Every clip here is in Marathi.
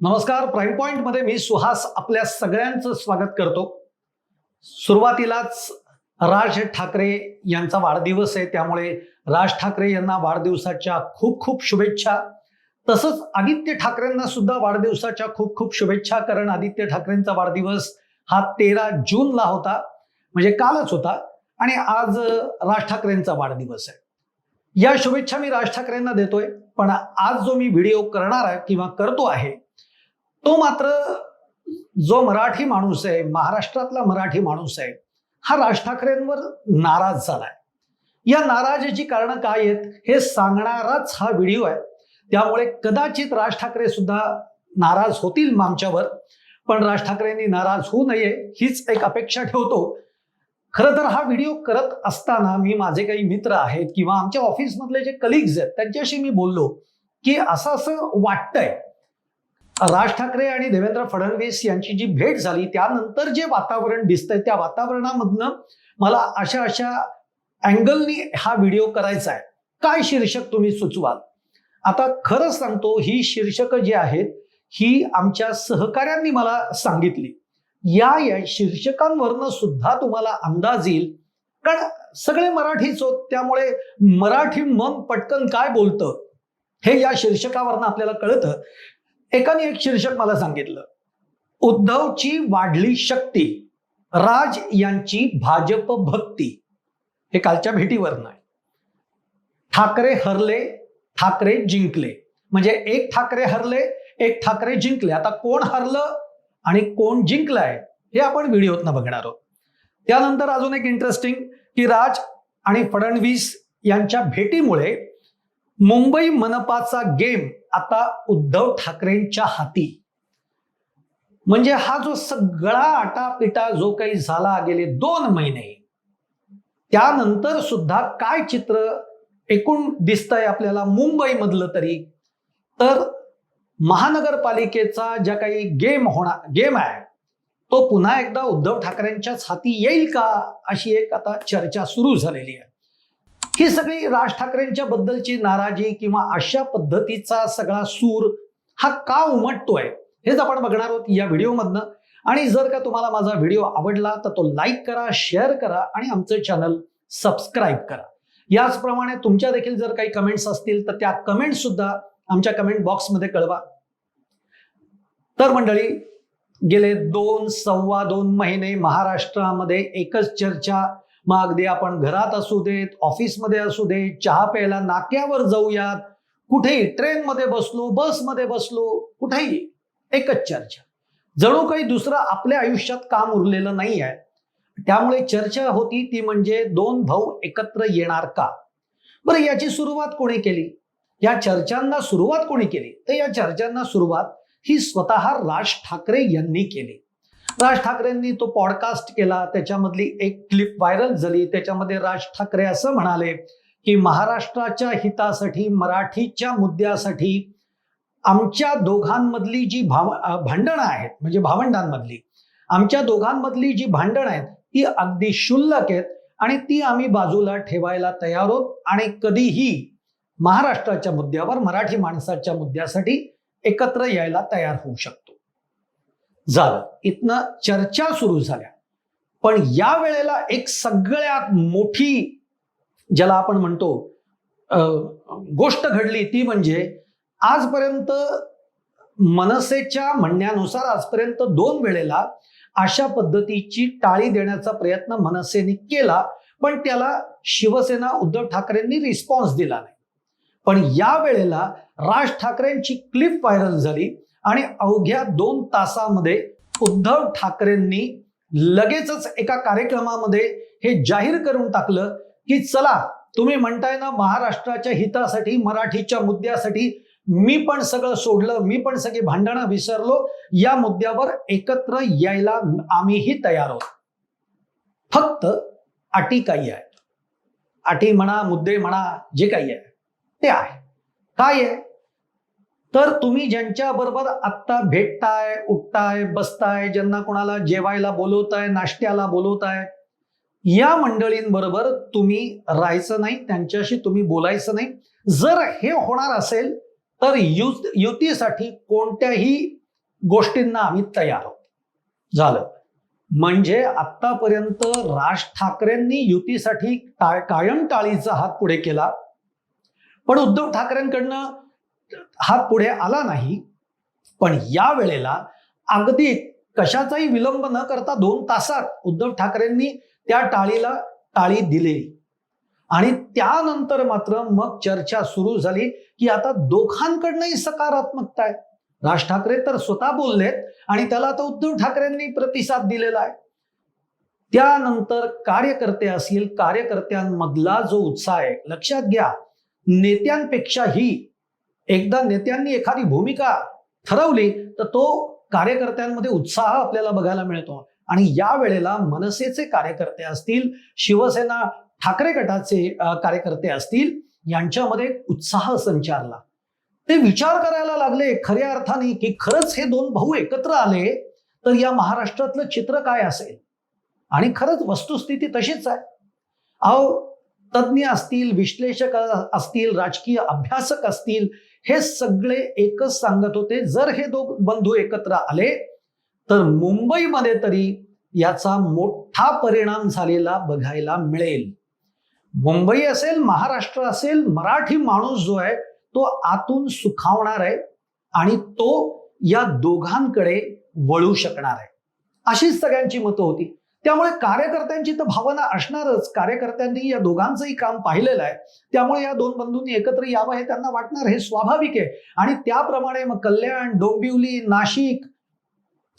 नमस्कार प्राईम पॉइंटमध्ये मी सुहास आपल्या सगळ्यांचं स्वागत करतो. सुरुवातीलाच राज ठाकरे यांचा वाढदिवस आहे त्यामुळे राज ठाकरे यांना वाढदिवसाच्या खूप खूप शुभेच्छा. तसंच आदित्य ठाकरेंना सुद्धा वाढदिवसाच्या खूप खूप शुभेच्छा कारण आदित्य ठाकरेंचा वाढदिवस हा तेरा जूनला होता म्हणजे कालच होता आणि आज राज ठाकरेंचा वाढदिवस आहे. या शुभेच्छा मी राज ठाकरेंना देतोय पण आज जो मी व्हिडिओ करणार आहे किंवा करतो आहे तो मात्र जो मराठी माणूस आहे महाराष्ट्रातला मराठी माणूस आहे हा राज ठाकरेंवर नाराज झालाय. या नाराजीची कारणं काय आहेत हे सांगणाराच हा व्हिडिओ आहे. त्यामुळे कदाचित राज ठाकरे सुद्धा नाराज होतील आमच्यावर पण राज ठाकरेंनी नाराज होऊ नये हीच एक अपेक्षा ठेवतो. खरं तर हा व्हिडिओ करत असताना मी माझे काही मित्र आहेत किंवा आमच्या ऑफिसमधले जे कलिग्ज आहेत त्यांच्याशी मी बोललो की असं असं वाटतंय राज ठाकरे आणि देवेंद्र फडणवीस यांची जी भेट झाली त्यानंतर जे वातावरण दिसतंय त्या वातावरणामधनं मला अशा अशा अँगलनी हा व्हिडिओ करायचा आहे. काय शीर्षक तुम्ही सुचवाल? आता खरं सांगतो ही शीर्षक जी आहेत ही आमच्या सहकाऱ्यांनी मला सांगितली. या या शीर्षकांवरनं सुद्धा तुम्हाला अंदाज येईल. कारण सगळे मराठीच होत त्यामुळे मराठी मन पटकन काय बोलतं हे या शीर्षकावरनं आपल्याला कळतं. एकाने एक शीर्षक मला सांगितलं. उद्धवची वाढली शक्ती राज यांची भाजप भक्ती. हे कालच्या भेटीवरनं आहे. ठाकरे हरले ठाकरे जिंकले. म्हणजे एक ठाकरे हरले एक ठाकरे जिंकले. आता कोण हरलं आणि कोण जिंकलाय हे आपण व्हिडिओतनं बघणार आहोत. त्यानंतर अजून एक इंटरेस्टिंग की राज आणि फडणवीस यांच्या भेटीमुळे मुंबई मनपाचा गेम आता उद्धव ठाकरेंच्या हाती. म्हणजे हा जो सगळा आटापिटा जो काही झाला गेले दोन महिने त्यानंतर सुद्धा काय चित्र एकूण दिसतंय आपल्याला मुंबईमधलं तरी? तर महानगरपालिकेचा ज्या काही गेम होणार गेम आहे तो पुन्हा एकदा उद्धव ठाकरेंच्याच हाती येईल का? अशी एक आता चर्चा सुरू झालेली आहे. ही सगळी राज ठाकरेंच्या बद्दलची नाराजी किंवा अशा पद्धतीचा सगळा सूर हा का उमटतोय हेच आपण बघणार आहोत या व्हिडिओमधनं. आणि जर का तुम्हाला माझा व्हिडिओ आवडला तर तो लाईक करा शेअर करा आणि आमचं चॅनल सबस्क्राईब करा. याचप्रमाणे तुमच्या देखील जर काही कमेंट्स असतील तर त्या कमेंट सुद्धा आमच्या कमेंट बॉक्समध्ये कळवा. तर मंडळी गेले दोन सव्वा दोन महिने महाराष्ट्रामध्ये एकच चर्चा मग अगदी आपण घरात असू देत ऑफिसमध्ये असू दे चहा प्यायला नाक्यावर जाऊयात कुठेही ट्रेनमध्ये बसलो बसमध्ये बसलो कुठेही एकच चर्चा. जणू काही दुसरं आपल्या आयुष्यात काम उरलेलं नाही आहे त्यामुळे चर्चा होती ती म्हणजे दोन भाऊ एकत्र येणार का? बरं याची सुरुवात कोणी केली? या चर्चांना सुरुवात कोणी केली? तर या चर्चांना सुरुवात ही स्वतः राज ठाकरे यांनी केली. राज ठाकरेंनी तो पॉडकास्ट केला. त्याच्यामधली एक क्लिप व्हायरल झाली. त्याच्यामध्ये राज ठाकरे असं म्हणाले की महाराष्ट्राच्या हितासाठी मराठीच्या मुद्द्यासाठी आमच्या दोघांमधली जी भाव भांडणं आहेत म्हणजे भावंडांमधली आमच्या दोघांमधली जी भांडणं आहेत ती अगदी क्षुल्लक आहेत आणि ती आम्ही बाजूला ठेवायला तयार आहोत आणि कधीही महाराष्ट्राच्या मुद्द्यावर मराठी माणसाच्या मुद्द्यासाठी एकत्र यायला तयार होऊ शकतो. झालं. इथनं चर्चा सुरू झाल्या. पण या वेळेला एक सगळ्यात मोठी ज्याला आपण म्हणतो गोष्ट घडली ती म्हणजे आजपर्यंत मनसेच्या म्हणण्यानुसार आजपर्यंत दोन वेळेला अशा पद्धतीची टाळी देण्याचा प्रयत्न मनसेने केला पण त्याला शिवसेना उद्धव ठाकरेंनी रिस्पॉन्स दिला नाही. पण या वेळेला राज ठाकरेंची क्लिप व्हायरल झाली. आणि अवघ्या दोन तासामध्ये उद्धव ठाकरेंनी लगेचच एका कार्यक्रमामध्ये हे जाहीर करून टाकलं की चला तुम्ही म्हणताय ना महाराष्ट्राच्या हितासाठी मराठीच्या मुद्द्यासाठी मी पण सगळं सोडलं मी पण सगळी भांडणं विसरलो या मुद्द्यावर एकत्र यायला आम्हीही तयार आहोत. फक्त अटी काही आहे अटी म्हणा मुद्दे म्हणा जे काही आहे ते आहे. काय आहे? तर तुम्ही ज्यांच्या बरोबर आत्ता भेटताय उठताय बसताय ज्यांना कोणाला जेवायला बोलवताय नाश्त्याला बोलवताय या मंडळींबरोबर तुम्ही राहायचं नाही त्यांच्याशी तुम्ही बोलायचं नाही. जर हे होणार असेल तर यु युतीसाठी कोणत्याही गोष्टींना आम्ही तयार आहोत. झालं. म्हणजे आतापर्यंत राज ठाकरेंनी युतीसाठी कायम टाळीचा हात पुढे केला. पण उद्धव ठाकरेंकडनं हा पुढे आला नाही. पण या वेळेला अगदी कशाचाही विलंब न करता दोन तासात उद्धव ठाकरेंनी त्या टाळीला टाळी दिलेली आणि त्यानंतर मात्र मग चर्चा सुरू झाली की आता दोघांकडनंही सकारात्मकता आहे. राज ठाकरे तर स्वतः बोललेत आणि त्याला आता उद्धव ठाकरेंनी प्रतिसाद दिलेला आहे. त्यानंतर कार्यकर्ते असतील कार्यकर्त्यांमधला जो उत्साह आहे लक्षात घ्या नेत्यांपेक्षाही एकदा नेत्यांनी एखादी भूमिका ठरवली तर तो कार्यकर्त्यांमध्ये उत्साह आपल्याला बघायला मिळतो. आणि या वेळेला मनसेचे कार्यकर्ते असतील शिवसेना ठाकरे गटाचे कार्यकर्ते असतील यांच्यामध्ये उत्साह संचारला. ते विचार करायला लागले खऱ्या अर्थाने की खरंच हे दोन भाऊ एकत्र आले तर या महाराष्ट्रातलं चित्र काय असेल? आणि खरंच वस्तुस्थिती तशीच आहे. अहो तज्ज्ञ असतील विश्लेषक असतील राजकीय अभ्यासक असतील हे सगळे एकच सांगत होते. जर हे दोघ बंधू एकत्र आले तर मुंबईमध्ये तरी याचा मोठा परिणाम झालेला बघायला मिळेल. मुंबई असेल महाराष्ट्र असेल मराठी माणूस जो आहे तो आतून सुखावणार आहे आणि तो या दोघांकडे वळू शकणार आहे. अशीच सगळ्यांची मतं होती. त्यामुळे कार्यकर्त्यांची तर भावना असणारच. कार्यकर्त्यांनी या दोघांचंही काम पाहिलेलं आहे. त्यामुळे या दोन बंधूंनी एकत्र यावं हे त्यांना वाटणार हे स्वाभाविक आहे. आणि त्याप्रमाणे मग कल्याण डोंबिवली नाशिक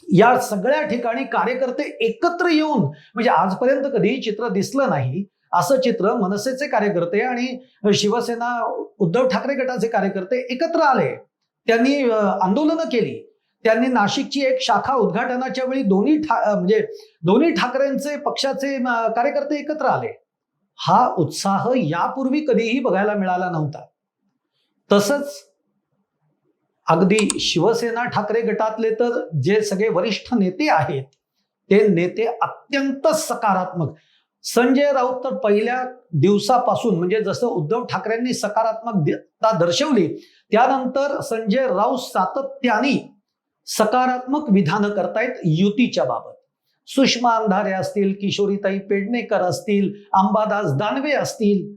या सगळ्या ठिकाणी कार्यकर्ते एकत्र येऊन म्हणजे आजपर्यंत कधीही चित्र दिसलं नाही असं चित्र मनसेचे कार्यकर्ते आणि शिवसेना उद्धव ठाकरे गटाचे कार्यकर्ते एकत्र आले. त्यांनी आंदोलनं केली. त्यांनी नाशिकची एक शाखा उद्घाटनाच्या वेळी दोन्ही ठा म्हणजे दोन्ही ठाकरेंचे पक्षाचे कार्यकर्ते एकत्र आले. हा उत्साह यापूर्वी कधीही बघायला मिळाला नव्हता. तसंच अगदी शिवसेना ठाकरे गटातले तर जे सगळे वरिष्ठ नेते आहेत ते नेते अत्यंत सकारात्मक. संजय राऊत तर पहिल्या दिवसापासून म्हणजे जसं उद्धव ठाकरेंनी सकारात्मकता दर्शवली त्यानंतर संजय राऊत सातत्याने सकारात्मक विधानं करतायत युतीच्या बाबत. सुषमा अंधारे असतील किशोरीताई पेडणेकर असतील अंबादास दानवे असतील.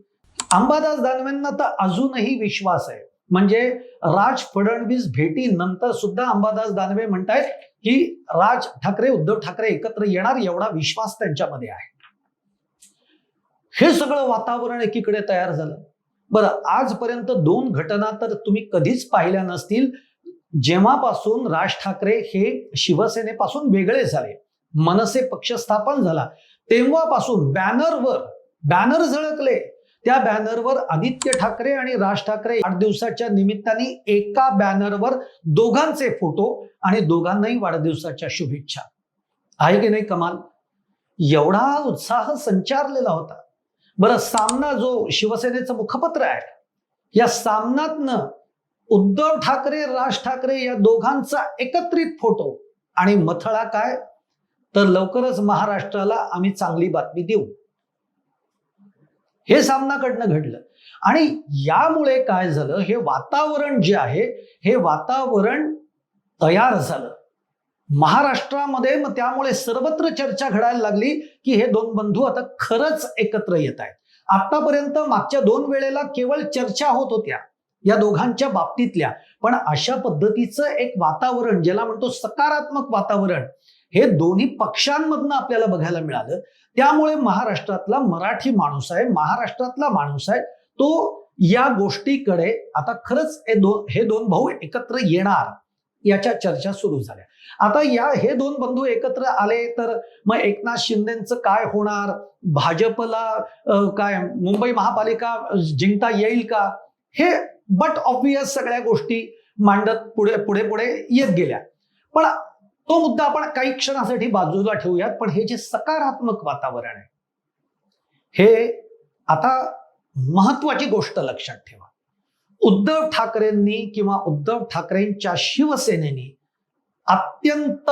अंबादास दानवेंना तर अजूनही विश्वास आहे. म्हणजे राज फडणवीस भेटीनंतर सुद्धा अंबादास दानवे म्हणतायत की राज ठाकरे उद्धव ठाकरे एकत्र येणार एवढा विश्वास त्यांच्यामध्ये आहे. हे सगळं वातावरण एकीकडे तयार झालं. बरं आजपर्यंत दोन घटना तर तुम्ही कधीच पाहिल्या नसतील. जेव्हापासून राज ठाकरे हे शिवसेनेपासून वेगळे झाले मनसे पक्ष स्थापन झाला तेव्हापासून बॅनरवर बॅनर झळकले. त्या बॅनरवर आदित्य ठाकरे आणि राज ठाकरे आठ दिवसाच्या निमित्ताने एका बॅनरवर दोघांचे फोटो आणि दोघांनाही वाढदिवसाच्या शुभेच्छा. आहे की नाही कमाल? एवढा उत्साह संचारलेला होता. बरं सामना जो शिवसेनेचं मुखपत्र आहे या सामनातनं उद्धव ठाकरे राज ठाकरे या दोघांचा एकत्रित फोटो. आणि मथळा काय? तर लवकरच महाराष्ट्राला आम्ही चांगली बातमी देऊ. हे सामनाकडनं घडलं. आणि यामुळे काय झालं? हे वातावरण जे आहे हे वातावरण तयार झालं. महाराष्ट्रामध्ये मग त्यामुळे सर्वत्र चर्चा घडायला लागली की हे दोन बंधू आता खरंच एकत्र येत आहेत. आतापर्यंत मागच्या दोन वेळेला केवळ चर्चा होत होत्या. या दोघांच्या बाबतीतल्या. पण अशा पद्धतीचं एक वातावरण ज्याला म्हणतो सकारात्मक वातावरण हे दोन्ही पक्षांमधनं आपल्याला बघायला मिळालं. त्यामुळे महाराष्ट्रातला मराठी माणूस आहे महाराष्ट्रातला माणूस आहे तो या गोष्टीकडे आता खरंच हे दोन हे दोन भाऊ एकत्र येणार याच्या चर्चा सुरू झाल्या. आता या हे दोन बंधू एकत्र आले तर मग एकनाथ शिंदेचं काय होणार? भाजपला काय मुंबई महापालिका जिंकता येईल का? हे बट ऑब्वियस सगळ्या गोष्टी मांडत पुढे पुढे पुढे येत गेल्या. पण तो मुद्दा आपण काही क्षणासाठी बाजूला ठेवूयात पण हे जे सकारात्मक वातावरण आहे हे आता महत्वाची गोष्ट लक्षात ठेवा. उद्धव ठाकरेंनी किंवा उद्धव ठाकरेंच्या शिवसेनेनी अत्यंत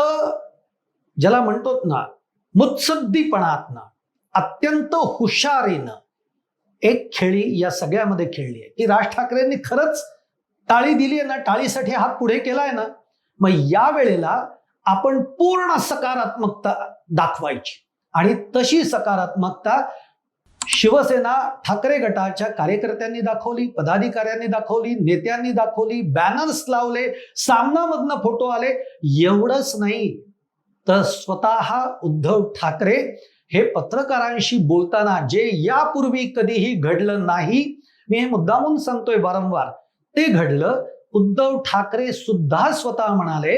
ज्याला म्हणतो ना मुत्सद्दीपणातनं अत्यंत हुशारीनं एक खेळी या सगळ्यामध्ये खेळली आहे. की राज ठाकरेंनी खरंच टाळी दिली आहे ना टाळीसाठी हात पुढे केलाय ना मग या वेळेला आपण पूर्ण सकारात्मकता दाखवायची. आणि तशी सकारात्मकता शिवसेना ठाकरे गटाच्या कार्यकर्त्यांनी दाखवली पदाधिकाऱ्यांनी दाखवली नेत्यांनी दाखवली बॅनर्स लावले सामनामधनं फोटो आले एवढंच नाही. तर स्वतः उद्धव ठाकरे हे पत्रकारांशी बोलताना जे यापूर्वी कधीही घडलं नाही मी हे मुद्दामून सांगतोय वारंवार. ते घडलं उद्धव ठाकरे सुद्धा स्वतः म्हणाले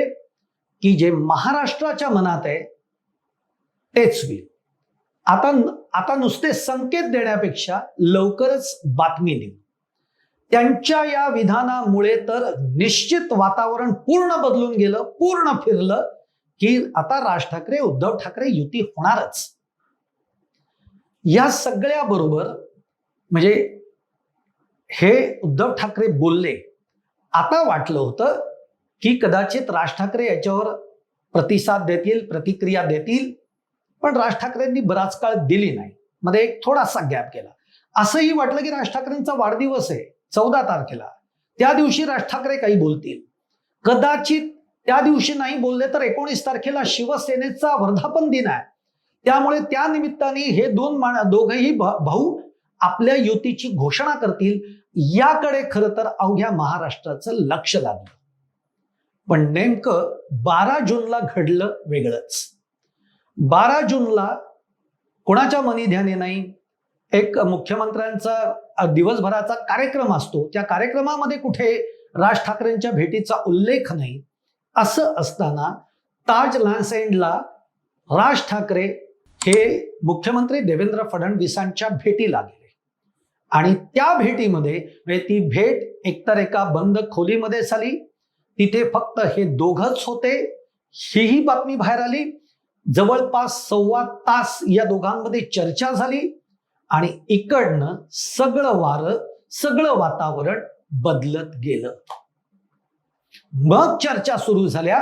की जे महाराष्ट्राच्या मनात आहे तेच होईल. आता आता नुसते संकेत देण्यापेक्षा लवकरच बातमी देऊ. त्यांच्या या विधानामुळे तर निश्चित वातावरण पूर्ण बदलून गेलं पूर्ण फिरलं की आता राज ठाकरे उद्धव ठाकरे युती होणारच. या सगळ्या बरोबर म्हणजे हे उद्धव ठाकरे बोलले. आता वाटलं होतं की कदाचित राज ठाकरे याच्यावर प्रतिसाद देतील प्रतिक्रिया देतील पण राज ठाकरेंनी बराच काळ दिली नाही. मध्ये एक थोडासा गॅप केला. असंही वाटलं की राज ठाकरेंचा वाढदिवस आहे चौदा तारखेला. त्या दिवशी राज ठाकरे काही बोलतील. कदाचित त्या दिवशी नाही बोलले तर एकोणीस तारखेला शिवसेनेचा वर्धापन दिन आहे. त्यामुळे त्या निमित्ताने हे दोन मा दोघही भाऊ आपल्या युतीची घोषणा करतील याकडे खरं तर अवघ्या महाराष्ट्राचं लक्ष लागलं. पण नेमकं बारा जूनला घडलं वेगळंच. बारा जूनला कोणाच्या मनी ध्याने नाही? एक मुख्यमंत्र्यांचा दिवसभराचा कार्यक्रम असतो. त्या कार्यक्रमामध्ये कुठे राज ठाकरेंच्या भेटीचा उल्लेख नाही. असं असताना ताज लँस राज ठाकरे हे मुख्यमंत्री देवेंद्र फडणवीसांच्या भेटीला गेले. आणि त्या भेटीमध्ये म्हणजे ती भेट एकतर एका बंद खोलीमध्ये झाली तिथे फक्त हे दोघच होते हीही बातमी बाहेर आली. जवळपास सव्वा तास या दोघांमध्ये चर्चा झाली आणि इकडनं सगळं वारं सगळं वातावरण बदलत गेलं. मग चर्चा सुरू झाल्या.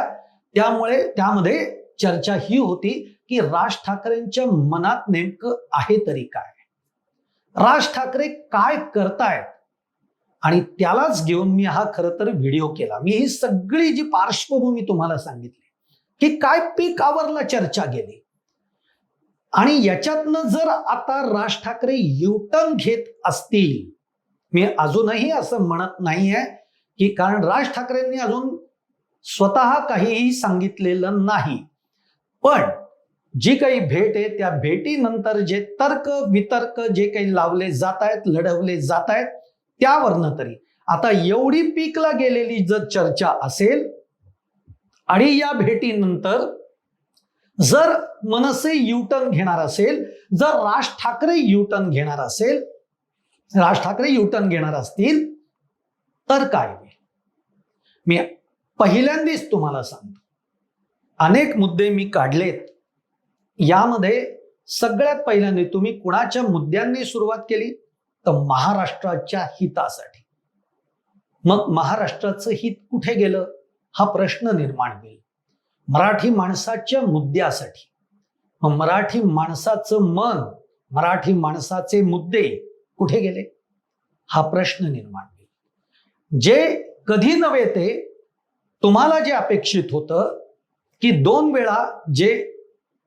त्यामुळे त्यामध्ये चर्चा ही होती की राज ठाकरेंच्या मनात नेमकं आहे तरी काय? राज ठाकरे काय करतायत? आणि त्यालाच घेऊन मी हा खर तर व्हिडिओ केला. मी ही सगळी जी पार्श्वभूमी तुम्हाला सांगितली की काय पीक आवरला चर्चा गेली. आणि याच्यातनं जर आता राज ठाकरे युटर्न घेत असतील मी अजूनही असं म्हणत नाहीये की कारण राज ठाकरेंनी अजून स्वतः काहीही सांगितलेलं नाही. पण जी काही भेट आहे त्या भेटीनंतर जे तर्क वितर्क जे काही लावले जात आहेत लढवले जात आहेत त्यावरनं तरी. आता एवढी पीकला गेलेली जर चर्चा असेल आणि या भेटीनंतर जर मनसे युटर्न घेणार असेल जर राज ठाकरे युटर्न घेणार असेल राज ठाकरे युटर्न घेणार असतील तर काय मी पहिल्यांदाच तुम्हाला सांगतो. अनेक मुद्दे मी काढलेत. यामध्ये सगळ्यात पहिल्यांदा तुम्ही कुणाच्या मुद्द्यांनी सुरुवात केली? तर महाराष्ट्राच्या हितासाठी. मग महाराष्ट्राचं हित कुठे गेलं? हा प्रश्न निर्माण होईल. मराठी माणसाच्या मुद्द्यासाठी. मग मराठी माणसाचं मन मराठी माणसाचे मुद्दे कुठे गेले? हा प्रश्न निर्माण होईल. जे कधी नव्हे ते तुम्हाला जे अपेक्षित होतं की दोन वेळा जे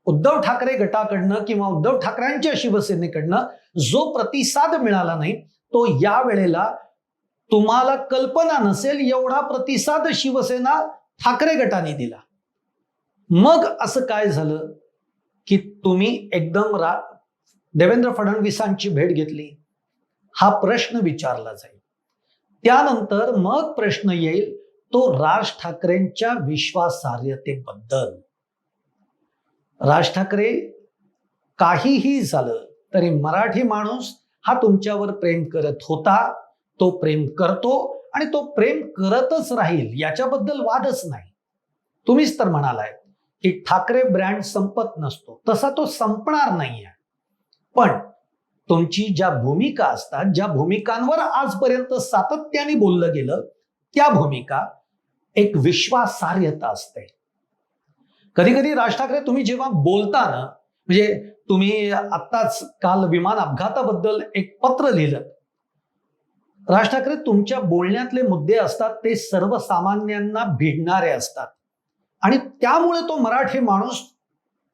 उद्धव ठाकरे गटाकडनं किंवा उद्धव ठाकरेंच्या शिवसेनेकडनं जो प्रतिसाद मिळाला नाही तो या वेळेला तुम्हाला कल्पना नसेल एवढा प्रतिसाद शिवसेना ठाकरे गटाने दिला. मग असं काय झालं की तुम्ही एकदम रा देवेंद्र फडणवीसांची भेट घेतली? हा प्रश्न विचारला जाईल. त्यानंतर मग प्रश्न येईल तो राज ठाकरेंच्या विश्वासार्हतेबद्दल. राज ठाकरे काहीही झालं तरी मराठी माणूस हा तुमच्यावर प्रेम करत होता तो प्रेम करतो आणि तो प्रेम करतच राहील याच्याबद्दल वादच नाही. तुम्हीच तर म्हणालाय की ठाकरे ब्रँड संपत नसतो तसा तो संपणार नाहीये. पण तुमची ज्या भूमिका असतात ज्या भूमिकांवर आजपर्यंत सातत्याने बोललं गेलं त्या भूमिका एक विश्वासार्हता असते. कधी कधी राज ठाकरे तुम्ही जेव्हा बोलता ना म्हणजे तुम्ही आत्ताच काल विमान अपघाताबद्दल एक पत्र लिहिलं. राज ठाकरे तुमच्या बोलण्यातले मुद्दे असतात ते सर्वसामान्यांना भिडणारे असतात. आणि त्यामुळे तो मराठी माणूस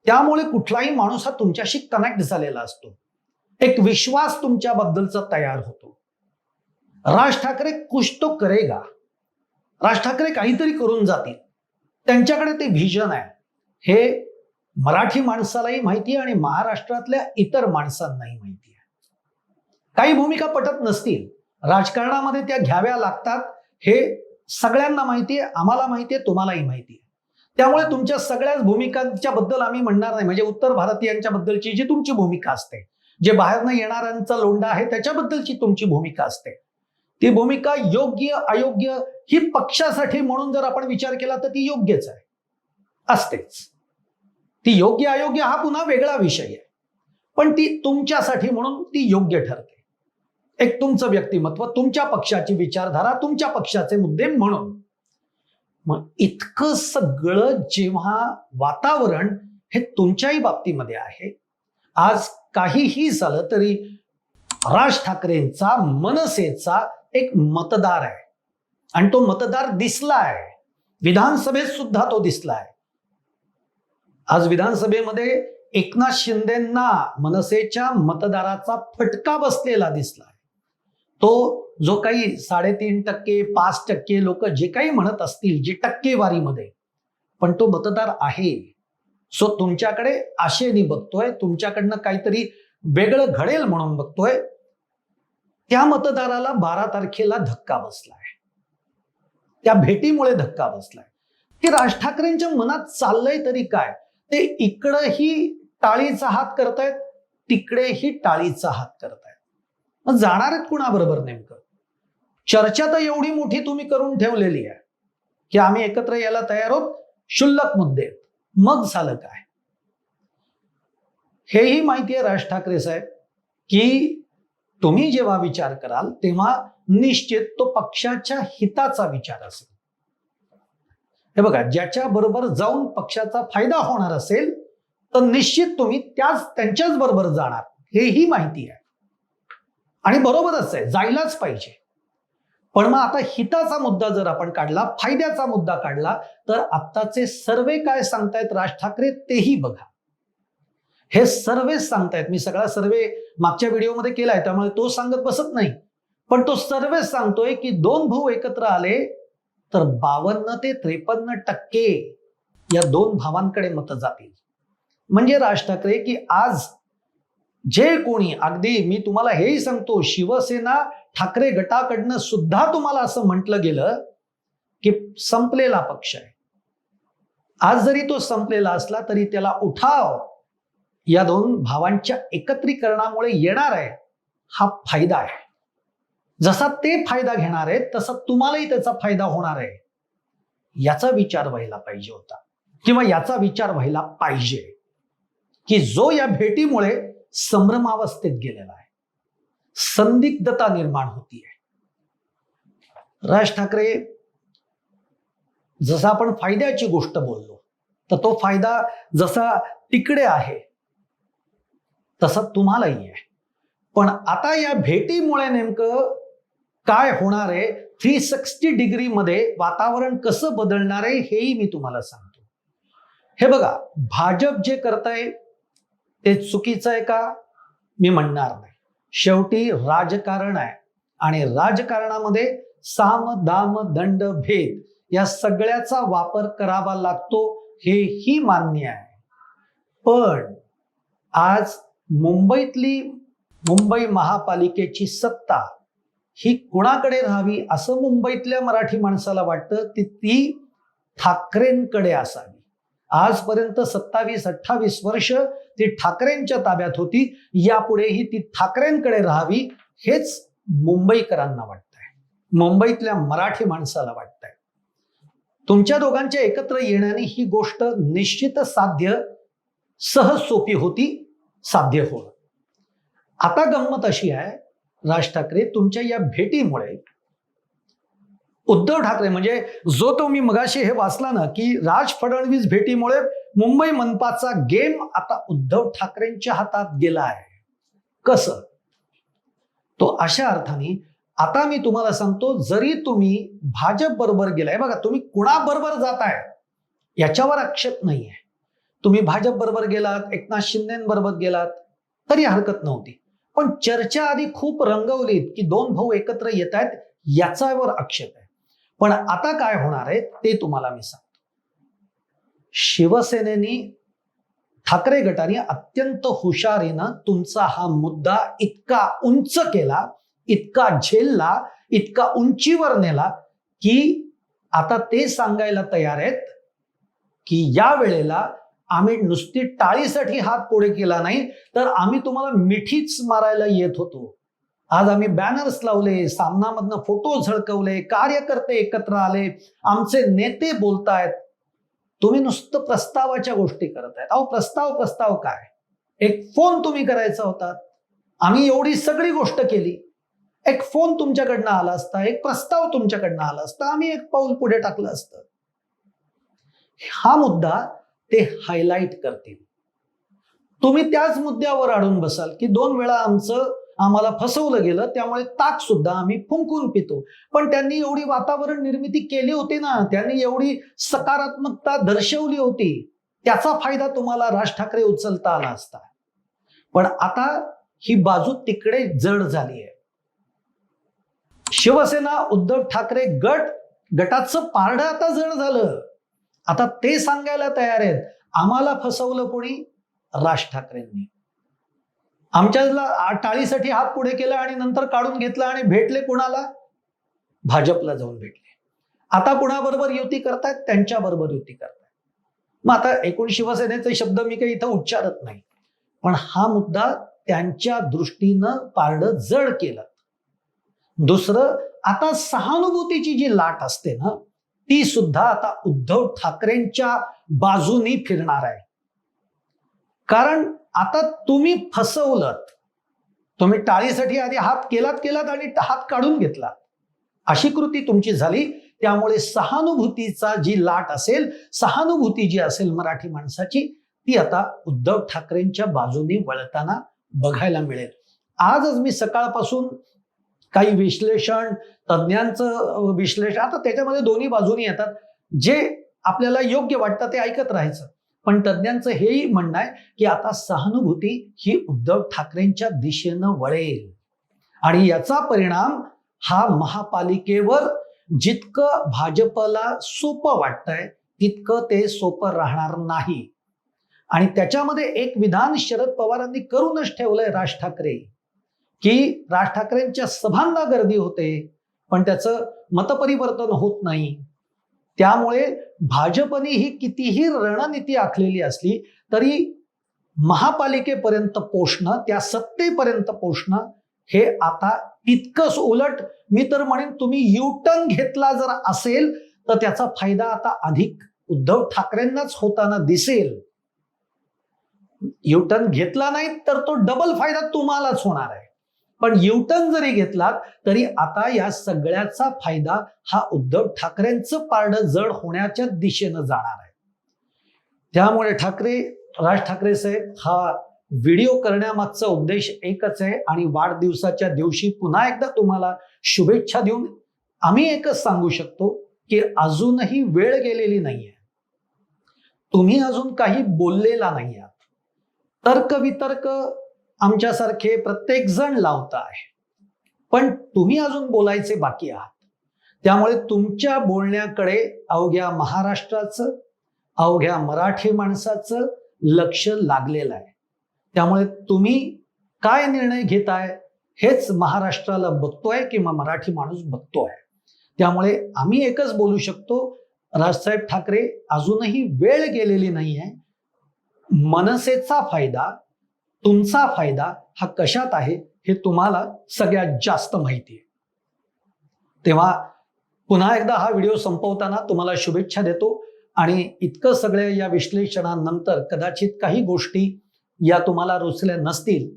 त्यामुळे कुठलाही माणूस हा तुमच्याशी कनेक्ट झालेला असतो. एक विश्वास तुमच्याबद्दलचा तयार होतो. राज ठाकरे कुछ तो करेगा. राज ठाकरे काहीतरी करून जातील. त्यांच्याकडे ते व्हिजन आहे. हे मराठी माणसालाही माहिती आहे आणि महाराष्ट्रातल्या इतर माणसांनाही माहिती आहे. काही भूमिका पटत नसतील राजकारणामध्ये त्या घ्याव्या लागतात हे सगळ्यांना माहिती आहे आम्हाला माहिती आहे तुम्हालाही माहिती आहे. त्यामुळे तुमच्या सगळ्याच भूमिकांच्या बद्दल आम्ही म्हणणार नाही. म्हणजे उत्तर भारतीयांच्या बद्दलची जी तुमची भूमिका असते जे बाहेरनं येणाऱ्यांचा लोंडा आहे त्याच्याबद्दलची तुमची भूमिका असते. ती भूमिका योग्य अयोग्य ही पक्षासाठी म्हणून जर आपण विचार केला तर ती योग्यच आहे. असतेच. ती योग्य अयोग्य हा पुन्हा वेगळा विषय आहे. पण ती तुमच्यासाठी म्हणून ती योग्य ठरते. एक तुमचं व्यक्तिमत्व तुमच्या पक्षाची विचारधारा तुमच्या पक्षाचे मुद्दे म्हणून. मग इतकं सगळं जेव्हा वातावरण हे तुमच्याही बाबतीमध्ये आहे आज काहीही झालं तरी राज ठाकरेंचा मनसेचा एक मतदार आहे. आणि तो मतदार दिसलाय. विधानसभेत सुद्धा तो दिसला आहे आज विधानसभेमध्ये एकनाथ शिंदेंना मनसेच्या मतदाराचा फटका बसलेला दिसलाय. तो जो काही साडेतीन टक्के पाच टक्के लोक जे काही म्हणत असतील जी टक्केवारीमध्ये पण तो मतदार आहे. सो तुमच्याकडे आशेने बघतोय तुमच्याकडनं काहीतरी वेगळं घडेल म्हणून बघतोय. त्या मतदाराला बारा तारखेला धक्का बसलाय. त्या भेटीमुळे धक्का बसलाय. की राज ठाकरेंच्या मनात चाललंय तरी काय? ते इकडंही टाळीचा हात करतायत तिकडेही टाळीचा हात करतायत. मग जाणार आहेत कुणाबरोबर नेमकं? चर्चा तर एवढी मोठी तुम्ही करून ठेवलेली आहे की आम्ही एकत्र यायला तयार आहोत. शुल्लक मुद्दे मग झालं काय? हेही माहिती आहे राज ठाकरे साहेब की तुम्ही जेव्हा विचार कराल तेव्हा निश्चित तो पक्षाच्या हिताचा विचार असेल. हे बघा ज्याच्या बरोबर जाऊन पक्षाचा फायदा होणार असेल तर निश्चित तुम्ही त्याच त्यांच्याच बरोबर जाणार. हेही माहिती आहे. आणि बरोबरच आहे जायलाच पाहिजे. पण मग आता हिताचा मुद्दा जर आपण काढला फायद्याचा मुद्दा काढला तर आत्ताचे सर्वे काय सांगतायत राज ठाकरे तेही बघा. हे सर्वेच सांगतायत. मी सगळा सर्वे मागच्या व्हिडिओमध्ये केलाय त्यामुळे तो सांगत बसत नाही. पण तो सर्वेच सांगतोय की दोन भाऊ एकत्र आले तर बावन्न ते त्रेपन्न टक्के या दोन भावांकडे मत जातील. म्हणजे राज ठाकरे की आज जे कोणी अगदी मी तुम्हाला हेही सांगतो शिवसेना ठाकरे गटाकडनं सुद्धा तुम्हाला असं म्हटलं गेलं की संपलेला पक्ष आहे. आज जरी तो संपलेला असला तरी त्याला उठाव या दोन भावांच्या एकत्रीकरणामुळे येणार आहे हा फायदा आहे. जसा ते फायदा घेणार आहेत तसा तुम्हालाही त्याचा फायदा होणार आहे. याचा विचार व्हायला पाहिजे होता. किंवा याचा विचार व्हायला पाहिजे. की जो या भेटीमुळे संभ्रमावस्थेत गेलेला आहे. संदिग्धता निर्माण होतीये. राज ठाकरे जसं आपण फायद्याची गोष्ट बोललो तर तो फायदा जसा तिकडे आहे तसा तुम्हालाही आहे. पण आता या भेटीमुळे नेमकं काय होणार आहे? थ्री सिक्स्टी डिग्रीमध्ये वातावरण कसं बदलणार आहे हेही मी तुम्हाला सांगतो. हे बघा भाजप जे करताय ते चुकीचं आहे का? मी म्हणणार नाही. शेवटी राजकारण आहे. आणि राजकारणामध्ये साम दाम दंड भेद या सगळ्याचा वापर करावा लागतो हेही मान्य आहे. पण आज मुंबईतली मुंबई महापालिकेची सत्ता ही कुणाकडे राहावी असं मुंबईतल्या मराठी माणसाला वाटतं ती ती ठाकरेंकडे असावी. आजपर्यंत सत्तावीस अठ्ठावीस वर्ष ती ठाकरेंच्या ताब्यात होती. यापुढेही ती ठाकरेंकडे राहावी हेच मुंबईकरांना वाटतंय. मुंबईतल्या मराठी माणसाला वाटतंय. तुमच्या दोघांच्या एकत्र येण्याने ही गोष्ट निश्चित साध्य सहज सोपी होती साध्य होणं. आता गंमत अशी आहे राज ठाकरे तुमच्या या भेटीमुळे. उद्धव ठाकरे म्हणजे जो तो मी मगाशी हे वाचला ना की राज फडणवीस भेटीमुळे मुंबई मनपाचा गेम आता उद्धव ठाकरेंच्या हातात गेला आहे. कसं? तो अशा अर्थाने आता मी तुम्हाला सांगतो जरी तुम्ही भाजप बरोबर गेलाय बघा तुम्ही कुणाबरोबर जाताय याच्यावर आक्षेप नाहीये. तुम्ही भाजप बरोबर गेलात एकनाथ शिंदेबरोबर गेलात तरी हरकत नव्हती. पण चर्चा आधी खूप रंगवलीत की दोन भाऊ एकत्र येत आहेत याच्यावर आक्षेप आहे. पण आता काय होणार आहे ते तुम्हाला मी सांगतो. शिवसेनेनी ठाकरे गटाने अत्यंत हुशारीनं तुमचा हा मुद्दा इतका उंच केला इतका झेलला इतका उंचीवर नेला की आता ते सांगायला तयार आहेत की या वेळेला आम्ही नुसती टाळीसाठी हात पुढे केला नाही तर आम्ही तुम्हाला मिठीच मारायला येत होतो. आज आम्ही बॅनर्स लावले सामनामधनं फोटो झळकवले कार्यकर्ते एकत्र आले आमचे नेते बोलतायत. तुम्ही नुसतं प्रस्तावाच्या गोष्टी करत आहेत. अहो प्रस्ताव प्रस्ताव काय? एक फोन तुम्ही करायचा होता. आम्ही एवढी सगळी गोष्ट केली. एक फोन तुमच्याकडनं आला असता एक प्रस्ताव तुमच्याकडनं आला असता आम्ही एक पाऊल पुढे टाकलं असतं. हा मुद्दा ते हायलाइट करतील. तुम्ही त्याच मुद्द्यावर अडून बसाल की दोन वेळा आमचं आम्हाला फसवलं गेलं त्यामुळे ताक सुद्धा आम्ही फुंकून पितो. पण त्यांनी एवढी वातावरण निर्मिती केली होती ना त्यांनी एवढी सकारात्मकता दर्शवली होती त्याचा फायदा तुम्हाला राज ठाकरे उचलता आला असता. पण आता ही बाजू तिकडे जड झाली आहे शिवसेना उद्धव ठाकरे गट गटाचं पारडं आता जड झालं. आता ते सांगायला तयार आहेत आम्हाला फसवलं कोणी? राज ठाकरेंनी. आमच्याला टाळीसाठी हात पुढे केला आणि नंतर काढून घेतला आणि भेटले कुणाला? भाजपला जाऊन भेटले. आता कुणाबरोबर युती करतायत? त्यांच्या बरोबर युती करतायत. मग आता एकूण शिवसेनेचे शब्द मी काही इथं उच्चारत नाही. पण हा मुद्दा त्यांच्या दृष्टीनं पारडं जड केलं. दुसरं आता सहानुभूतीची जी लाट असते ना ती सुद्धा आता उद्धव ठाकरेंच्या बाजूनी फिरणार आहे. कारण आता तुम्ही फसवलत. तुम्ही टाळीसाठी आधी हात केलात केलात आणि हात काढून घेतला अशी कृती तुमची झाली. त्यामुळे सहानुभूतीचा जी लाट असेल सहानुभूती जी असेल मराठी माणसाची ती आता उद्धव ठाकरेंच्या बाजूने वळताना बघायला मिळेल. आजच मी सकाळपासून काही विश्लेषण तज्ज्ञांचं विश्लेषण आता त्याच्यामध्ये दोन्ही बाजूनी येतात. जे आपल्याला योग्य वाटतं ते ऐकत राहायचं. पण तज्ज्ञांचं हेही म्हणणं आहे की आता सहानुभूती ही उद्धव ठाकरेंच्या दिशेनं वळेल. आणि याचा परिणाम हा महापालिकेवर जितकं भाजपला सोपं वाटतंय तितकं ते सोपं राहणार नाही. आणि त्याच्यामध्ये एक विधान शरद पवारांनी करूनच ठेवलंय राज ठाकरे. की राज ठाकरेंच्या सभांना गर्दी होते पण त्याचं मतपरिवर्तन होत नाही. त्यामुळे भाजपने ही कितीही रणनीती आखलेली असली तरी महापालिकेपर्यंत पोषणं त्या सत्तेपर्यंत पोचणं हे आता तितकंच उलट. मी तर म्हणेन तुम्ही युटर्न घेतला जर असेल तर त्याचा फायदा आता अधिक उद्धव ठाकरेंनाच होताना दिसेल. युटर्न घेतला नाही तर तो डबल फायदा तुम्हालाच होणार आहे. पण युटर्न जरी घेतलात तरी आता या सगळ्याचा फायदा हा उद्धव ठाकरेंचं पारडं जड होण्याच्या दिशेनं जाणार आहे. त्यामुळे ठाकरे राज ठाकरे साहेब हा व्हिडिओ करण्यामागचा उद्देश एकच आहे आणि वाढदिवसाच्या दिवशी पुन्हा एकदा तुम्हाला शुभेच्छा देऊन आम्ही एकच सांगू शकतो की अजूनही वेळ गेलेली नाहीये. तुम्ही अजून काही बोललेला नाही आहात तर्क वितर्क आमच्यासारखे प्रत्येक जण लावत आहे. पण तुम्ही अजून बोलायचे बाकी आहात. त्यामुळे तुमच्या बोलण्याकडे अवघ्या महाराष्ट्राचं अवघ्या मराठी माणसाचं लक्ष लागलेलं आहे. त्यामुळे तुम्ही काय निर्णय घेताय हेच महाराष्ट्राला बघतोय किंवा मराठी माणूस बघतोय. त्यामुळे आम्ही एकच बोलू शकतो राजसाहेब ठाकरे अजूनही वेळ गेलेली नाही आहे मनसेचा फायदा तुमचा फायदा हा कशात आहे हे तुम्हाला सगळ्यात जास्त माहिती आहे. तेव्हा पुन्हा एकदा हा व्हिडिओ संपवताना तुम्हाला शुभेच्छा देतो आणि इतकं सगळ्या या विश्लेषणानंतर कदाचित काही गोष्टी या तुम्हाला रुचल्या नसतील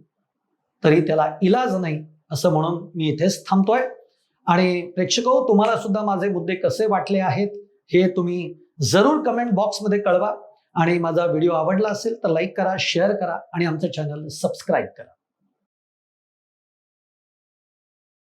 तरी त्याला इलाज नाही असं म्हणून मी इथेच थांबतोय. आणि प्रेक्षको तुम्हाला सुद्धा माझे मुद्दे कसे वाटले आहेत हे तुम्ही जरूर कमेंट बॉक्समध्ये कळवा. आणि माझा व्हिडिओ आवडला असेल तर लाईक करा शेअर करा आणि आमचं चॅनल सबस्क्राईब करा.